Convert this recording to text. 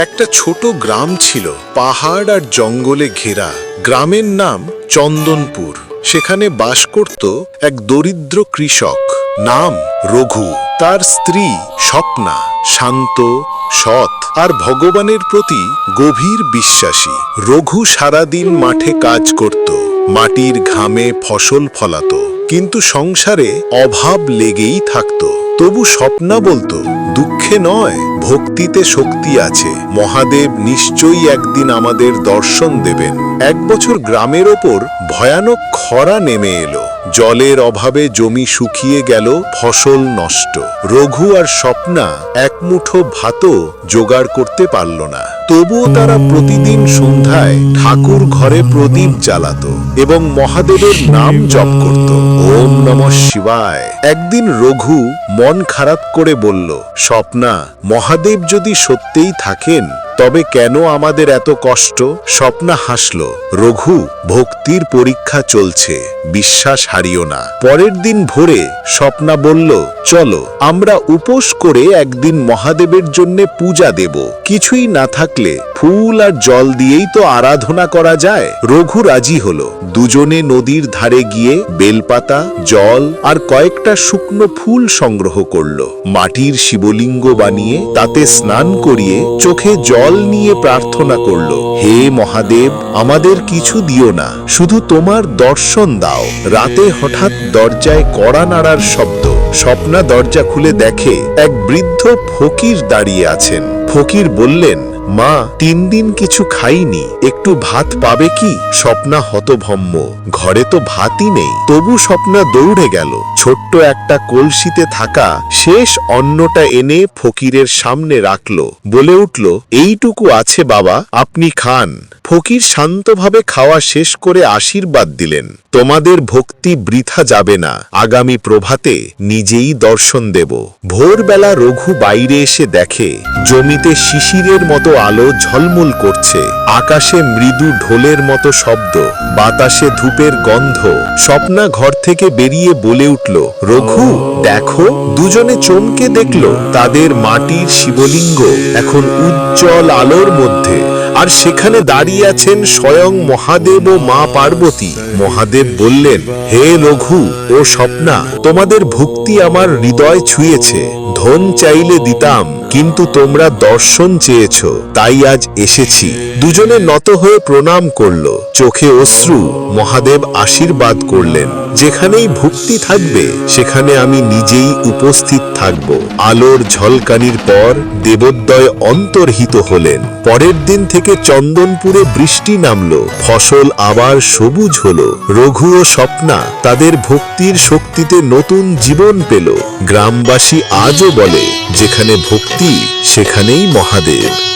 একটা ছোট গ্রাম ছিল, পাহাড় আর জঙ্গলে ঘেরা। গ্রামের নাম চন্দনপুর। সেখানে বাস করত এক দরিদ্র কৃষক, নাম রঘু। তার স্ত্রী স্বপ্না, শান্ত, সৎ আর ভগবানের প্রতি গভীর বিশ্বাসী। রঘু সারাদিন মাঠে কাজ করত, মাটির ঘামে ফসল ফলাত। কিন্তু সংসারে অভাব লেগেই থাকত। তবু স্বপ্না বলতো দুঃখে নয়, ভক্তিতে শক্তি আছে। মহাদেব নিশ্চয়ই একদিন আমাদের দর্শন দেবেন। এক বছর গ্রামের ওপর ভয়ানক খরা নেমে এলো। জলের অভাবে জমি শুকিয়ে গেল, ফসল নষ্ট। রঘু আর স্বপ্না এক মুঠো ভাতও জোগাড় করতে পারল না। তবুও তারা প্রতিদিন সন্ধ্যায় ঠাকুর ঘরে প্রদীপ জ্বালাতো এবং মহাদেবের নাম জপ করত। ওম নম শিবায়। একদিন রঘু মন খারাপ করে বলল, স্বপ্না, মহাদেব যদি সত্যিই থাকেন তবে কেন আমাদের এত কষ্ট? স্বপ্না হাসল, রঘু, ভক্তির পরীক্ষা চলছে, বিশ্বাস হারিও না। পরের দিন ভোরে স্বপ্না বলল, চলো, আমরা উপোস করে একদিন মহাদেবের জন্য পূজা দেব। কিছুই না থাকলে ফুল আর জল দিয়েই তো আরাধনা করা যায়। রঘু রাজি হলো। দুজনে নদীর ধারে গিয়ে বেলপাতা, জল আর কয়েকটা শুকনো ফুল সংগ্রহ করল। মাটির শিবলিঙ্গ বানিয়ে তাতে স্নান করিয়ে চোখে জল নিয়ে প্রার্থনা করল, হে মহাদেব, আমাদের কিছু দিও না, শুধু তোমার দর্শন দাও। রাতে হঠাৎ দরজায় কড়া নাড়ার শব্দ। স্বপ্না দরজা খুলে দেখে এক বৃদ্ধ ফকির দাঁড়িয়ে আছেন। ফকির বললেন, মা, তিন দিন কিছু খাইনি, একটু ভাত পাবে কি? স্বপ্না হতভম্ম ঘরে তো ভাতই নেই। তবু স্বপ্না দৌড়ে গেল। ছোট্ট একটা কলসিতে থাকা শেষ অন্নটা এনে ফকিরের সামনে রাখল। বলে উঠল, এইটুকু আছে বাবা, আপনি খান। ফকির শান্তভাবে খাওয়া শেষ করে আশীর্বাদ দিলেন। তোমাদের ভক্তি বৃথা যাবে না, আগামী প্রভাতে নিজেই দর্শন দেব। ভোরবেলা রঘু বাইরে এসে দেখে, জমিতে শিশিরের মতো আলো ঝলমল করছে। আকাশে মৃদু ঢোলের মতো শব্দ, বাতাসে ধূপের গন্ধ, স্বপ্না ঘর থেকে বেরিয়ে বলে উঠল রঘু, দেখো, দুজনে চমকে দেখল তাদের মাটির শিবলিঙ্গ এখন উজ্জ্বল আলোর মধ্যে। আর সেখানে দাঁড়িয়ে আছেন স্বয়ং মহাদেব ও মা পার্বতী। মহাদেব বললেন, হে রঘু ও স্বপ্না, তোমাদের ভক্তি আমার হৃদয় ছুঁয়েছে। ধন চাইলে দিতাম কিন্তু তোমরা দর্শন চেয়েছ, তাই আজ এসেছি। দুজনে নত হয়ে প্রণাম করল। চোখে অশ্রু, মহাদেব আশীর্বাদ করলেন। যেখানেই ভক্তি থাকবে, সেখানে আমি নিজেই উপস্থিত থাকব। আলোর ঝলকানির পর দেবোদ্দয় অন্তর্হিত হলেন। পরের দিন থেকে চন্দনপুরে বৃষ্টি নামল। ফসল আবার সবুজ হল। রঘু ও স্বপ্না তাদের ভক্তির শক্তিতে নতুন জীবন পেল। গ্রামবাসী আজও বলে, যেখানে ভক্তি সেখানেই মহাদেব।